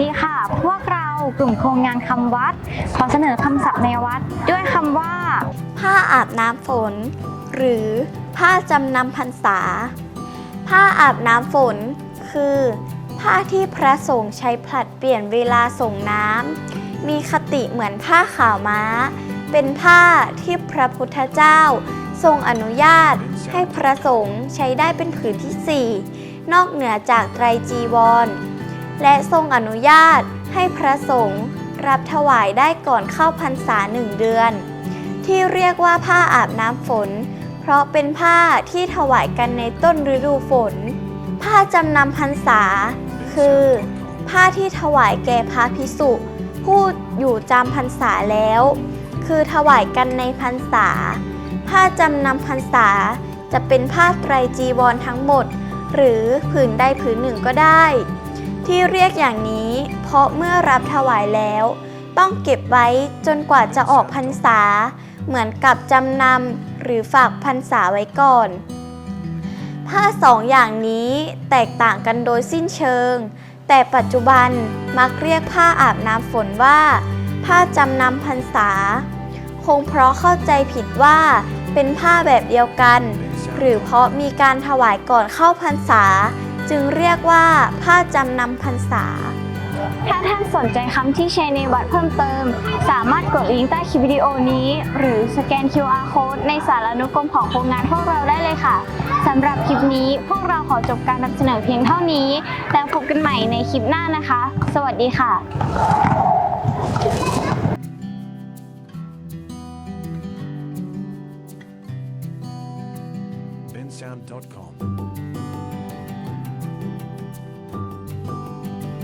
ดีค่ะ พวกลุ่มโครงงานคำวัด ขอเสนอคำศัพท์ในวัด ด้วยคำว่า ผ้าอาบน้ำฝน หรือผ้าจำนำพรรษา ผ้าอาบน้ำฝน คือ ผ้าที่พระสงฆ์ใช้ผลัดเปลี่ยนเวลาส่งน้ำมีคติเหมือนผ้าขาวม้า เป็นผ้าที่พระพุทธเจ้า ทรงอนุญาตให้พระสงฆ์ใช้ได้เป็นผืนที่ 4 นอกเหนือจากไตรจีวร และทรงอนุญาตให้พระสงฆ์รับถวายได้ก่อนเข้าพรรษาหนึ่งเดือน ที่เรียกว่าผ้าอาบน้ำฝน เพราะเป็นผ้าที่ถวายกันในต้นฤดูฝน ผ้าจำนำพรรษา คือ ผ้าที่ถวายแก่พระพิสุผู้อยู่จำพรรษาแล้ว คือถวายกันในพรรษา ผ้าจำนำพรรษาจะเป็นผ้าไตรจีวรทั้งหมด หรือผืนใดผืนหนึ่งก็ได้ ที่เรียกอย่างนี้ เพราะเมื่อรับถวายแล้ว ต้องเก็บไว้จนกว่าจะออกพรรษา เหมือนกับจำนำหรือฝากพรรษาไว้ก่อน ผ้าสองอย่างนี้แตกต่างกันโดยสิ้นเชิง แต่ปัจจุบันมักเรียกผ้าอาบน้ำฝนว่า ผ้าจำนำพรรษา คงเพราะเข้าใจผิดว่าเป็นผ้าแบบเดียวกัน หรือเพราะมีการถวายก่อนเข้าพรรษา จึงเรียกว่าผ้าจำนำพรรษา ถ้าท่านสนใจคำที่แชร์ในวัดเพิ่มเติม สามารถกดลิงก์ใต้คลิปวิดีโอนี้ หรือสแกน QR code ในสารานุกรมของโครงงานพวกเราได้เลยค่ะสำหรับคลิปนี้พวกเราขอจบการนำเสนอเพียงเท่านี้ แล้วพบกันใหม่ในคลิปหน้านะคะ สวัสดีค่ะ bensound.com.